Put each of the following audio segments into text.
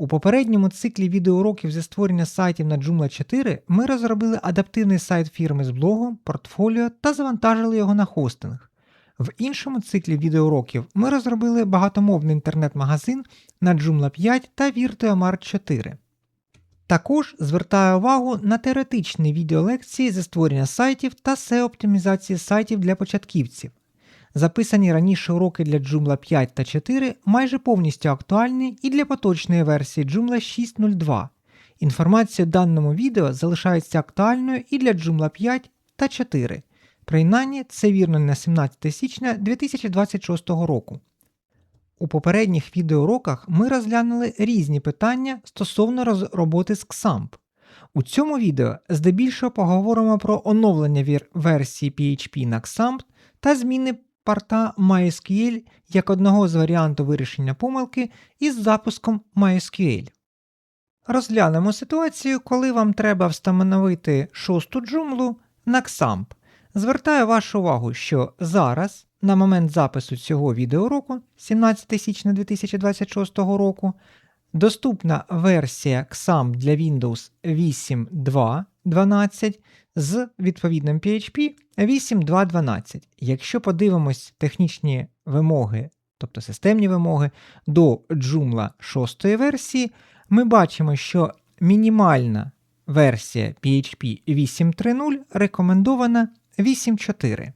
У попередньому циклі відеоуроків зі створення сайтів на Joomla 4 ми розробили адаптивний сайт фірми з блогом, портфоліо та завантажили його на хостинг. В іншому циклі відеоуроків ми розробили багатомовний інтернет-магазин на Joomla 5 та VirtuaMart 4. Також звертаю увагу на теоретичні відеолекції зі створення сайтів та SEO-оптимізації сайтів для початківців. Записані раніше уроки для Joomla 5 та 4 майже повністю актуальні і для поточної версії Joomla 6.02. Інформація в даному відео залишається актуальною і для Joomla 5 та 4. Принаймні, це вірно на 17 січня 2026 року. У попередніх відеоуроках ми розглянули різні питання стосовно роботи з XAMPP. У цьому відео здебільшого поговоримо про оновлення версії PHP на XAMPP та зміни порта MySQL як одного з варіантів вирішення помилки із запуском MySQL. Розглянемо ситуацію, коли вам треба встановити шосту джумлу на XAMPP. Звертаю вашу увагу, що зараз, на момент запису цього відеоуроку, 17 січня 2026 року, доступна версія XAMPP для Windows 8.2.12 з відповідним PHP 8.2.12. Якщо подивимось технічні вимоги, тобто системні вимоги до Joomla 6 версії, ми бачимо, що мінімальна версія PHP 8.3.0 рекомендована 8.4.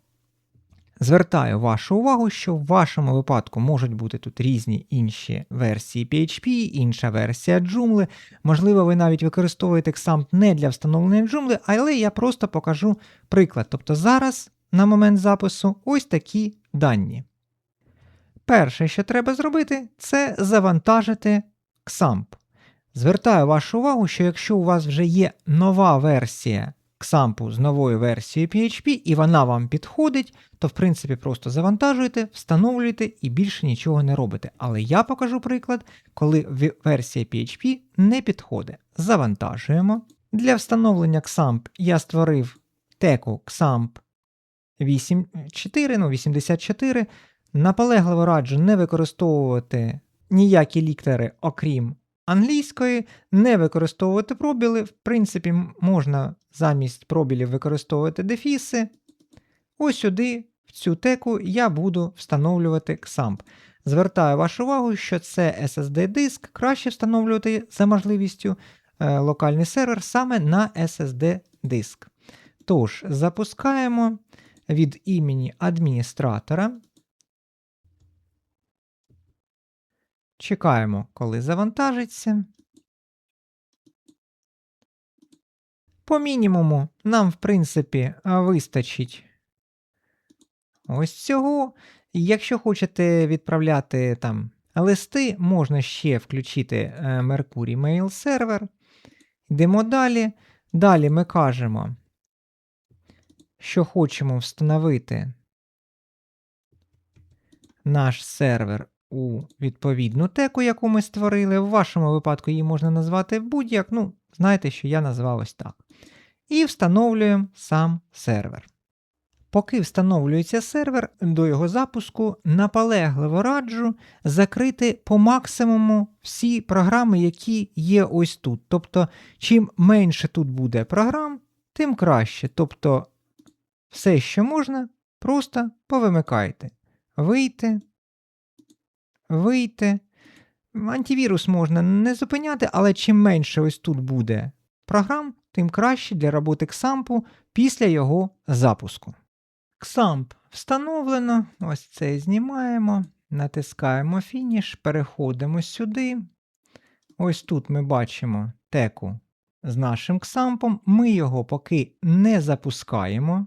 Звертаю вашу увагу, що в вашому випадку можуть бути тут різні інші версії PHP, інша версія Joomla. Можливо, ви навіть використовуєте XAMPP не для встановлення Joomla, але я просто покажу приклад. Тобто зараз, на момент запису, ось такі дані. Перше, що треба зробити, це завантажити XAMPP. Звертаю вашу увагу, що якщо у вас вже є нова версія XAMPP з новою версією PHP і вона вам підходить, то в принципі просто завантажуєте, встановлюєте і більше нічого не робите. Але я покажу приклад, коли версія PHP не підходить. Завантажуємо. Для встановлення XAMPP я створив теку XAMPP 84, ну 84. Наполегливо раджу не використовувати ніякі літери, окрім англійської, не використовувати пробіли. В принципі, можна замість пробілів використовувати дефіси. Ось сюди, в цю теку, я буду встановлювати XAMPP. Звертаю вашу увагу, що це SSD-диск, краще встановлювати за можливістю е, локальний сервер саме на SSD-диск. Тож, запускаємо від імені адміністратора. Чекаємо, коли завантажиться. По мінімуму нам, в принципі, вистачить ось цього. Якщо хочете відправляти там листи, можна ще включити е, Mercury Mail Server. Йдемо далі. Далі ми кажемо, що хочемо встановити наш сервер у відповідну теку, яку ми створили. В вашому випадку її можна назвати будь-як. Ну, знаєте, що я назвав ось так. І встановлюємо сам сервер. Поки встановлюється сервер, до його запуску наполегливо раджу закрити по максимуму всі програми, які є ось тут. Тобто, чим менше тут буде програм, тим краще. Тобто, все, що можна, просто повимикайте. Вийти, вийти. Антивірус можна не зупиняти, але чим менше ось тут буде програм, тим краще для роботи XAMPP після його запуску. XAMPP встановлено, ось це знімаємо, натискаємо фініш, переходимо сюди. Ось тут ми бачимо теку з нашим XAMPP, ми його поки не запускаємо.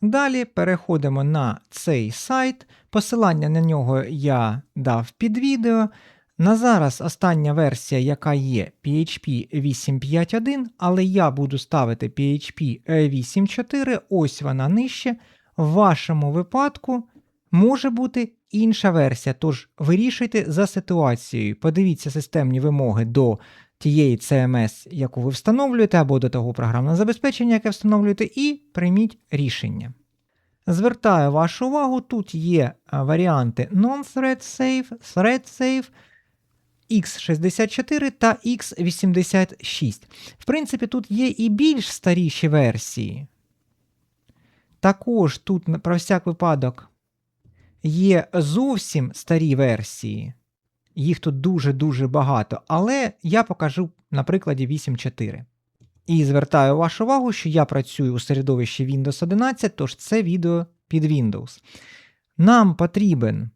Далі переходимо на цей сайт. Посилання на нього я дав під відео. На зараз остання версія, яка є PHP 8.5.1, але я буду ставити PHP 8.4, ось вона нижче. В вашому випадку може бути інша версія, тож вирішуйте за ситуацією. Подивіться системні вимоги до тієї CMS, яку ви встановлюєте, або до того програмного забезпечення, яке встановлюєте, і прийміть рішення. Звертаю вашу увагу, тут є варіанти Non-Thread Safe, Thread Safe, X64 та X86. В принципі, тут є і більш старіші версії. Також тут, про всяк випадок, є зовсім старі версії. Їх тут дуже-дуже багато, але я покажу на прикладі 8.4. І звертаю вашу увагу, що я працюю у середовищі Windows 11, тож це відео під Windows. Нам потрібен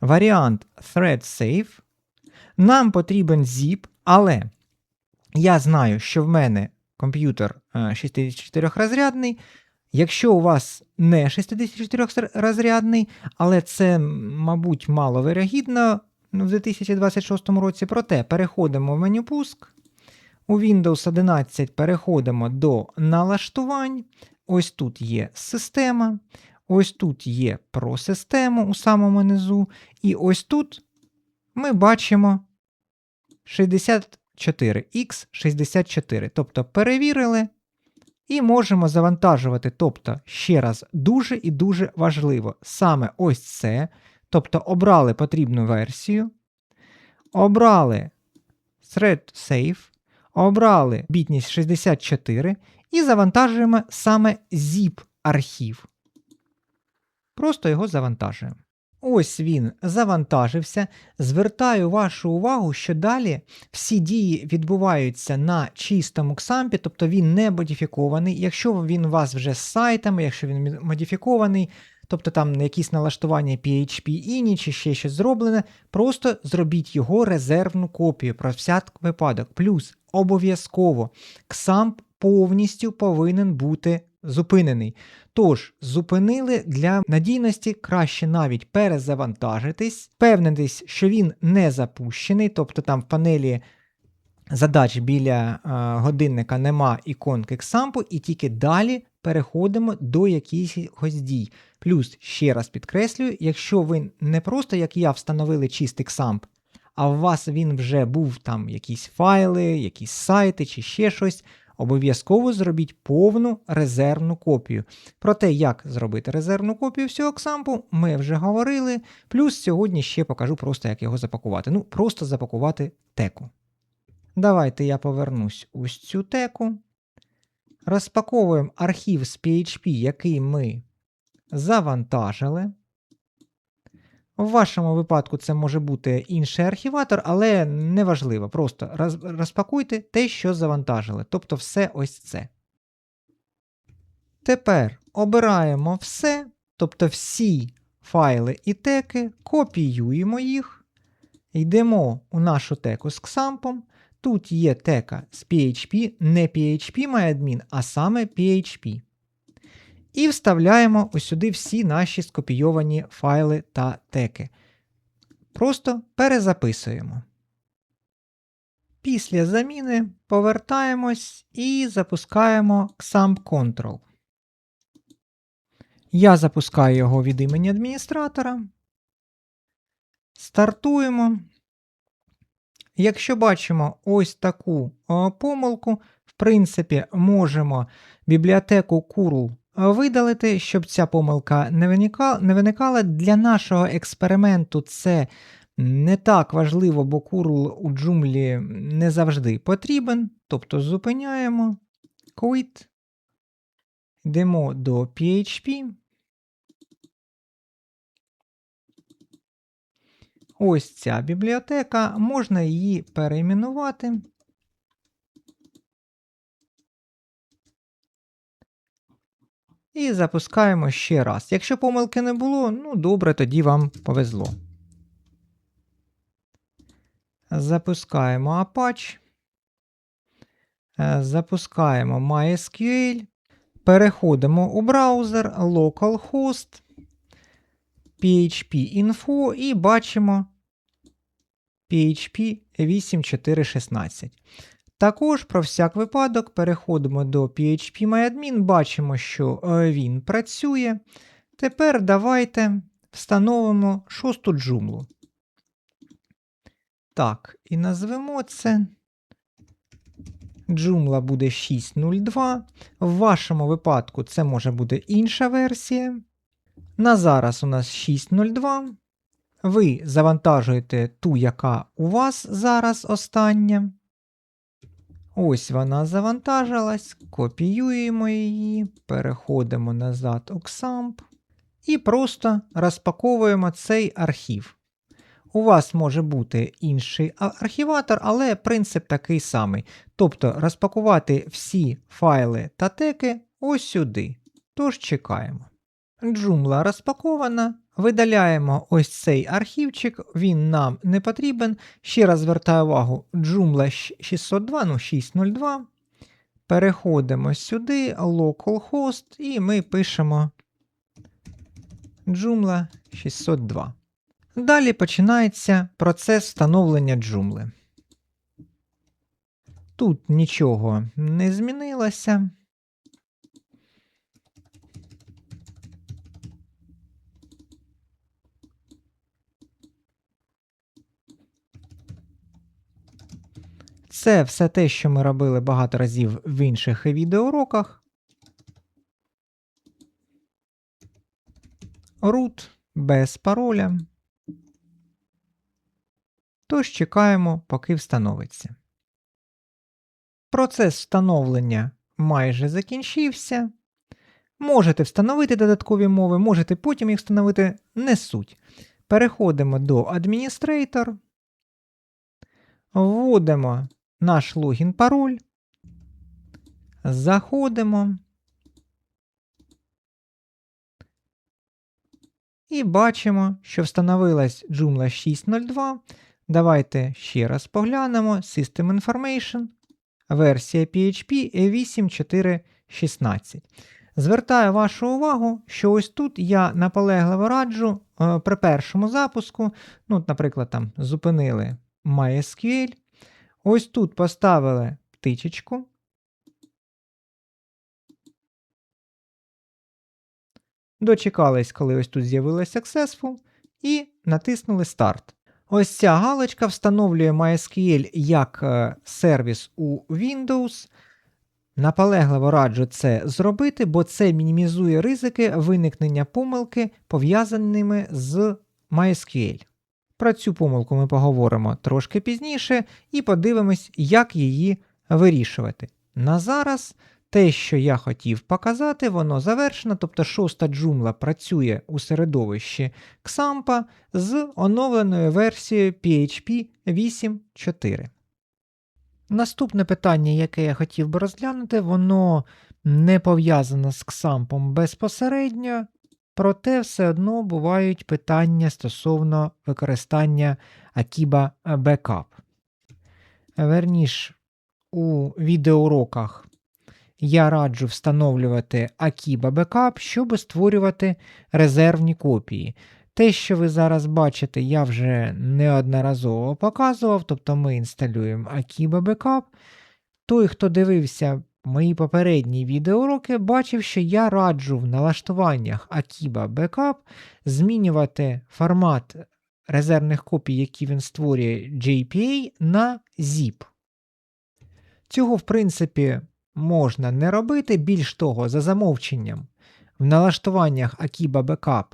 варіант Thread Safe. Нам потрібен zip, але я знаю, що в мене комп'ютер 64-розрядний. Якщо у вас не 64-розрядний, але це, мабуть, маловирогідно в 2026 році, проте переходимо в меню пуск. У Windows 11 переходимо до налаштувань. Ось тут є система, ось тут є про систему у самому низу, і ось тут ми бачимо 64 X64. Тобто перевірили і можемо завантажувати. Тобто, ще раз, дуже і дуже важливо саме ось це. Тобто обрали потрібну версію, обрали Thread Safe, обрали бітність 64 і завантажуємо саме zip архів. Просто його завантажуємо. Ось він завантажився. Звертаю вашу увагу, що далі всі дії відбуваються на чистому ксампі, тобто він не модифікований. Якщо він у вас вже з сайтами, якщо він модифікований, тобто там якісь налаштування PHP INI чи ще щось зроблене, просто зробіть його резервну копію про всяк випадок. Плюс обов'язково ксамп повністю повинен бути зупинений. Тож, зупинили для надійності краще навіть перезавантажитись, впевнитись, що він не запущений, тобто там в панелі задач біля е, годинника нема іконки ксампу, і тільки далі переходимо до якихось дій. Плюс, ще раз підкреслюю, якщо ви не просто, як я, встановили чистий ксамп, а у вас він вже був там якісь файли, якісь сайти чи ще щось, обов'язково зробіть повну резервну копію. Про те, як зробити резервну копію всього ксампу, ми вже говорили. Плюс сьогодні ще покажу просто, як його запакувати. Ну, просто запакувати теку. Давайте я повернусь ось цю теку. Розпаковуємо архів з PHP, який ми завантажили. В вашому випадку це може бути інший архіватор, але неважливо. Просто розпакуйте те, що завантажили. Тобто все ось це. Тепер обираємо все, тобто всі файли і теки, копіюємо їх, йдемо у нашу теку з ксампом. Тут є тека з PHP, не PHP MyAdmin, а саме PHP. І вставляємо ось сюди всі наші скопійовані файли та теки. Просто перезаписуємо. Після заміни повертаємось і запускаємо XAMPP Control. Я запускаю його від імені адміністратора. Стартуємо. Якщо бачимо ось таку помилку, в принципі, можемо бібліотеку curl видалити, щоб ця помилка не виникала. Для нашого експерименту це не так важливо, бо curl у джумлі не завжди потрібен. Тобто зупиняємо quit, йдемо до PHP. Ось ця бібліотека, можна її перейменувати. І запускаємо ще раз. Якщо помилки не було, ну добре, тоді вам повезло. Запускаємо Apache. Е, Запускаємо MySQL. Переходимо у браузер, localhost, PHP Info і бачимо PHP 8.4.16. Також про всяк випадок переходимо до PHP бачимо, що е, він працює. Тепер давайте встановимо шосту джумлу. Так, і назвемо це. Джумла буде 6.02. В вашому випадку це може бути інша версія. На зараз у нас 6.02. Ви завантажуєте ту, яка у вас зараз остання. Ось вона завантажилась. Копіюємо її, переходимо назад у XAMPP і просто розпаковуємо цей архів. У вас може бути інший архіватор, але принцип такий самий. Тобто розпакувати всі файли та теки ось сюди. Тож чекаємо. Джумла розпакована. Видаляємо ось цей архівчик, він нам не потрібен. Ще раз звертаю увагу, Joomla 602, ну 602. Переходимо сюди, localhost, і ми пишемо Joomla 602. Далі починається процес встановлення джумли. Тут нічого не змінилося. Це все те, що ми робили багато разів в інших відеоуроках. Root без пароля. Тож чекаємо, поки встановиться. Процес встановлення майже закінчився. Можете встановити додаткові мови, можете потім їх встановити не суть. Переходимо до Administrator, вводимо наш логін пароль, заходимо і бачимо, що встановилась Joomla 602. Давайте ще раз поглянемо System Information, версія PHP 8.4.16. Звертаю вашу увагу, що ось тут я наполегливо раджу е, при першому запуску, ну, наприклад, там зупинили MySQL, ось тут поставили птичечку. Дочекались, коли ось тут з'явилось Successful, і натиснули Start. Ось ця галочка встановлює MySQL як е, сервіс у Windows. Наполегливо раджу це зробити, бо це мінімізує ризики виникнення помилки, пов'язаними з MySQL. Про цю помилку ми поговоримо трошки пізніше і подивимось, як її вирішувати. На зараз те, що я хотів показати, воно завершено, тобто шоста джумла працює у середовищі XAMPP з оновленою версією PHP 8.4. Наступне питання, яке я хотів би розглянути, воно не пов'язане з XAMPP безпосередньо, проте все одно бувають питання стосовно використання Akiba Backup. Верніш, у відеоуроках я раджу встановлювати Akiba Backup, щоб створювати резервні копії. Те, що ви зараз бачите, я вже неодноразово показував, тобто ми інсталюємо Akiba Backup. Той, хто дивився мої попередні відеоуроки, бачив, що я раджу в налаштуваннях Akiba Backup змінювати формат резервних копій, які він створює JPA, на ZIP. Цього, в принципі, можна не робити, більш того, за замовченням. В налаштуваннях Akiba Backup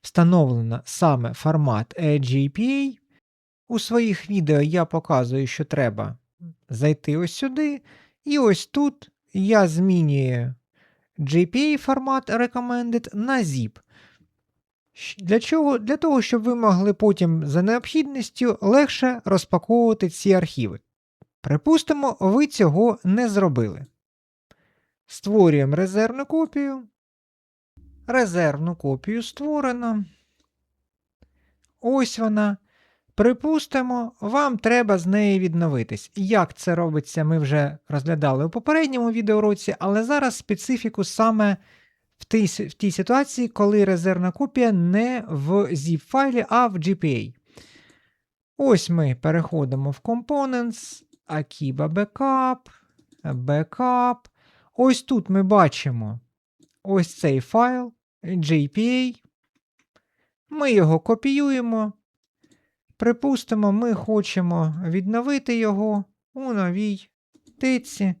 встановлено саме формат GPA. У своїх відео я показую, що треба зайти ось сюди. І ось тут я змінюю GPA формат Recommended на ZIP. Для чого? Для того, щоб ви могли потім за необхідністю легше розпаковувати ці архіви. Припустимо, ви цього не зробили. Створюємо резервну копію. Резервну копію створено. Ось вона. Припустимо, вам треба з неї відновитись. Як це робиться, ми вже розглядали у попередньому відеоуроці, але зараз специфіку саме в тій, в тій ситуації, коли резервна копія не в zip файлі, а в GPA. Ось ми переходимо в Components, Akiba Backup, Backup. Ось тут ми бачимо ось цей файл JPA. Ми його копіюємо. Припустимо, ми хочемо відновити його у новій теці.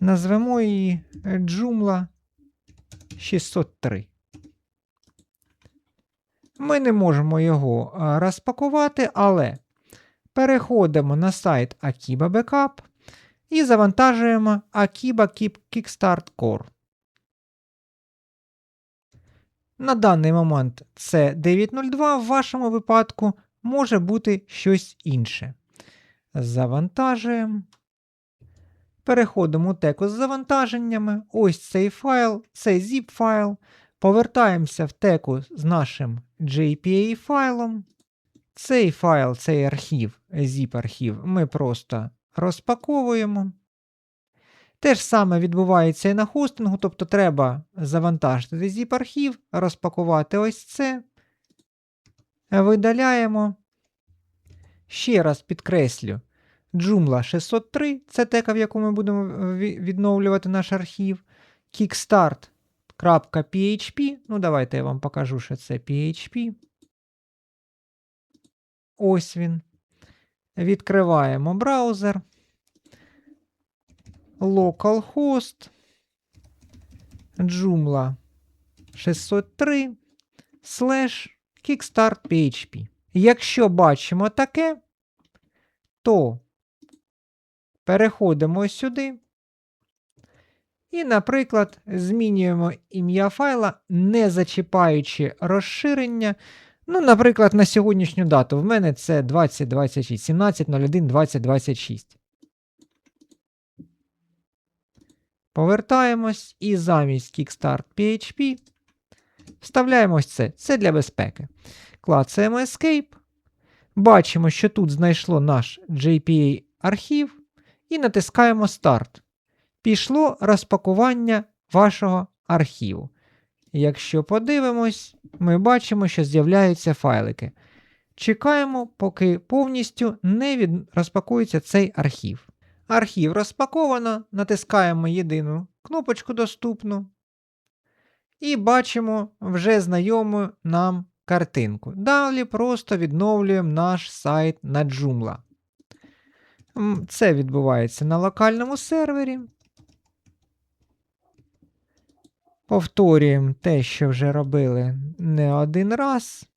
Назвемо її Joomla 603. Ми не можемо його розпакувати, але переходимо на сайт Akiba Backup і завантажуємо Akiba Kickstart Core. На даний момент це 9.02, в вашому випадку може бути щось інше. Завантажуємо. Переходимо у теку з завантаженнями. Ось цей файл, це zip файл. Повертаємося в теку з нашим JPA файлом. Цей файл, цей архів, zip архів, ми просто розпаковуємо. Те ж саме відбувається і на хостингу, тобто треба завантажити zip архів, розпакувати ось це. Видаляємо. Ще раз підкреслю. Joomla 603 це тека, в яку ми будемо відновлювати наш архів. Kickstart.php. Ну, давайте я вам покажу, що це PHP. Ось він. Відкриваємо браузер. Localhost. Joomla 603 kickstart.php. Якщо бачимо таке, то переходимо сюди. І, наприклад, змінюємо ім'я файла, не зачіпаючи розширення. Ну, наприклад, на сьогоднішню дату в мене це 2026, 17.01.2026. Повертаємось і замість Kickstart PHP вставляємо ось це. Це для безпеки. Клацаємо Escape. Бачимо, що тут знайшло наш JPA архів, і натискаємо Старт. Пішло розпакування вашого архіву. Якщо подивимось, ми бачимо, що з'являються файлики. Чекаємо, поки повністю не від... розпакується цей архів. Архів розпаковано, натискаємо єдину кнопочку доступну. І бачимо вже знайому нам картинку. Далі просто відновлюємо наш сайт на Joomla. Це відбувається на локальному сервері. Повторюємо те, що вже робили не один раз.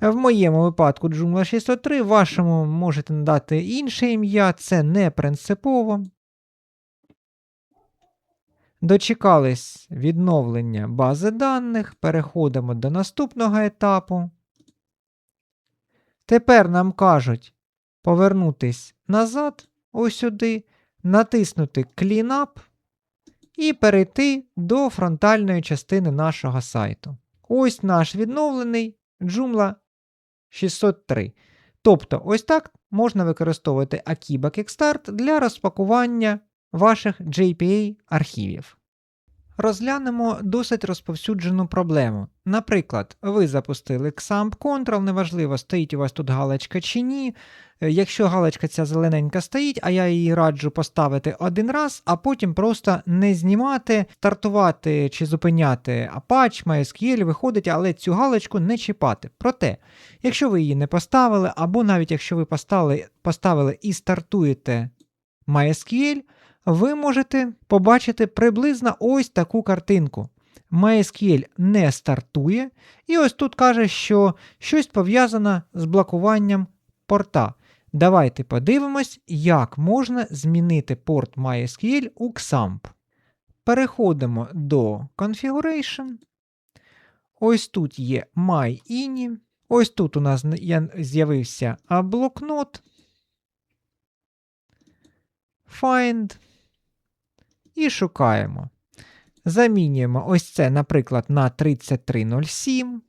В моєму випадку Joomla 603, вашому можете надати інше ім'я, це не принципово. Дочекались відновлення бази даних, переходимо до наступного етапу. Тепер нам кажуть повернутись назад, ось сюди, натиснути Clean Up і перейти до фронтальної частини нашого сайту. Ось наш відновлений Joomla 603. Тобто, ось так можна використовувати Akiba Kickstart для розпакування ваших JPA архівів. Розглянемо досить розповсюджену проблему. Наприклад, ви запустили XAMPP Control, неважливо, стоїть у вас тут галочка чи ні. Е, якщо галочка ця зелененька стоїть, а я її раджу поставити один раз, а потім просто не знімати, стартувати чи зупиняти Apache, MySQL, виходить, але цю галочку не чіпати. Проте, якщо ви її не поставили, або навіть якщо ви поставили, поставили і стартуєте MySQL, ви можете побачити приблизно ось таку картинку. MySQL не стартує, і ось тут каже, що щось пов'язане з блокуванням порта. Давайте подивимось, як можна змінити порт MySQL у XAMPP. Переходимо до Configuration. Ось тут є MyINI. Ось тут у нас з'явився блокнот. Find і шукаємо. Замінюємо ось це, наприклад, на 3307.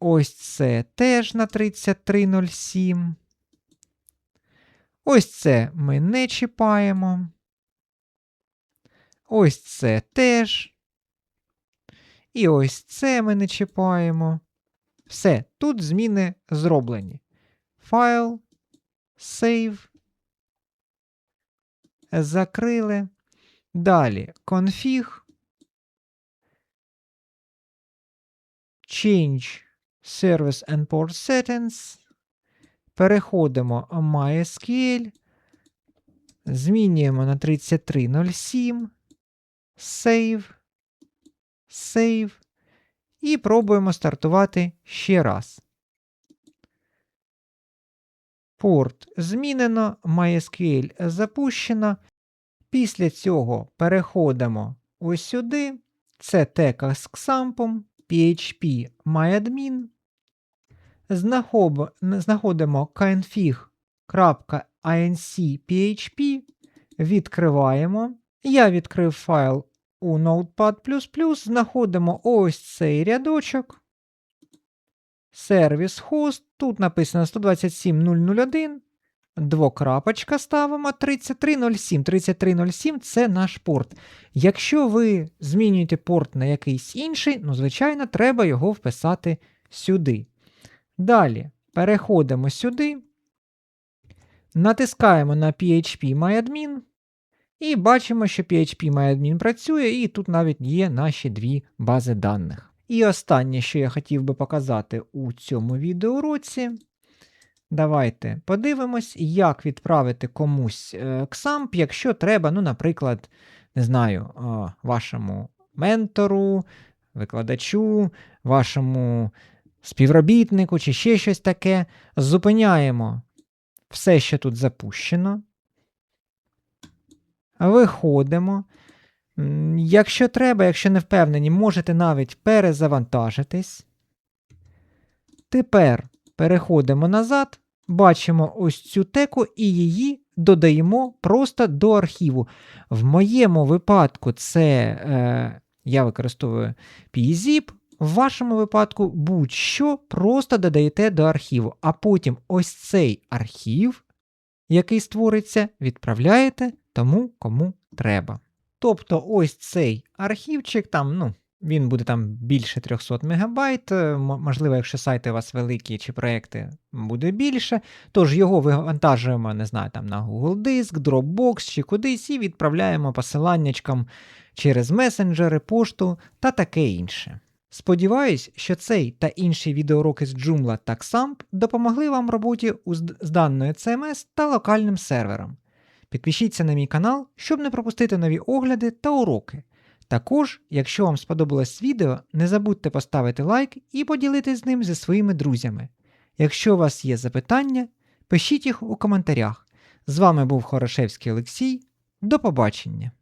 Ось це теж на 3307. Ось це ми не чіпаємо. Ось це теж. І ось це ми не чіпаємо. Все, тут зміни зроблені. Файл, Save. Закрили. Далі config. Change Service and Port Settings. Переходимо в MySQL. Змінюємо на 3307. Save. Save. І пробуємо стартувати ще раз. Порт змінено, MySQL запущено. Після цього переходимо ось сюди. Це тека з XAMPP, PHP MyAdmin. Знаходимо config.inc.php. Відкриваємо. Я відкрив файл у Notepad++, знаходимо ось цей рядочок. Сервіс хост. Тут написано 127.001. Двокрапочка ставимо 3307. 3307 це наш порт. Якщо ви змінюєте порт на якийсь інший, ну, звичайно, треба його вписати сюди. Далі переходимо сюди, натискаємо на PHP MyAdmin. І бачимо, що PHP MyAdmin працює, і тут навіть є наші дві бази даних. І останнє, що я хотів би показати у цьому відеоуроці. Давайте подивимось, як відправити комусь е, XAMPP, якщо треба, ну, наприклад, не знаю, е, вашому ментору, викладачу, вашому співробітнику чи ще щось таке. Зупиняємо все, що тут запущено. Виходимо. Якщо треба, якщо не впевнені, можете навіть перезавантажитись. Тепер переходимо назад, бачимо ось цю теку і її додаємо просто до архіву. В моєму випадку це е, я використовую PZIP, в вашому випадку будь-що просто додаєте до архіву, а потім ось цей архів, який створиться, відправляєте тому, кому треба. Тобто ось цей архівчик, там, ну, він буде там більше 300 МБ, можливо, якщо сайти у вас великі чи проекти, буде більше. Тож його вивантажуємо, не знаю, там на Google Диск, Dropbox чи кудись і відправляємо посиланнячкам через месенджери, пошту та таке інше. Сподіваюсь, що цей та інші відеоуроки з Joomla та XAMPP допомогли вам в роботі з даною CMS та локальним сервером. Підпишіться на мій канал, щоб не пропустити нові огляди та уроки. Також, якщо вам сподобалось відео, не забудьте поставити лайк і поділитись з ним зі своїми друзями. Якщо у вас є запитання, пишіть їх у коментарях. З вами був Хорошевський Олексій. До побачення!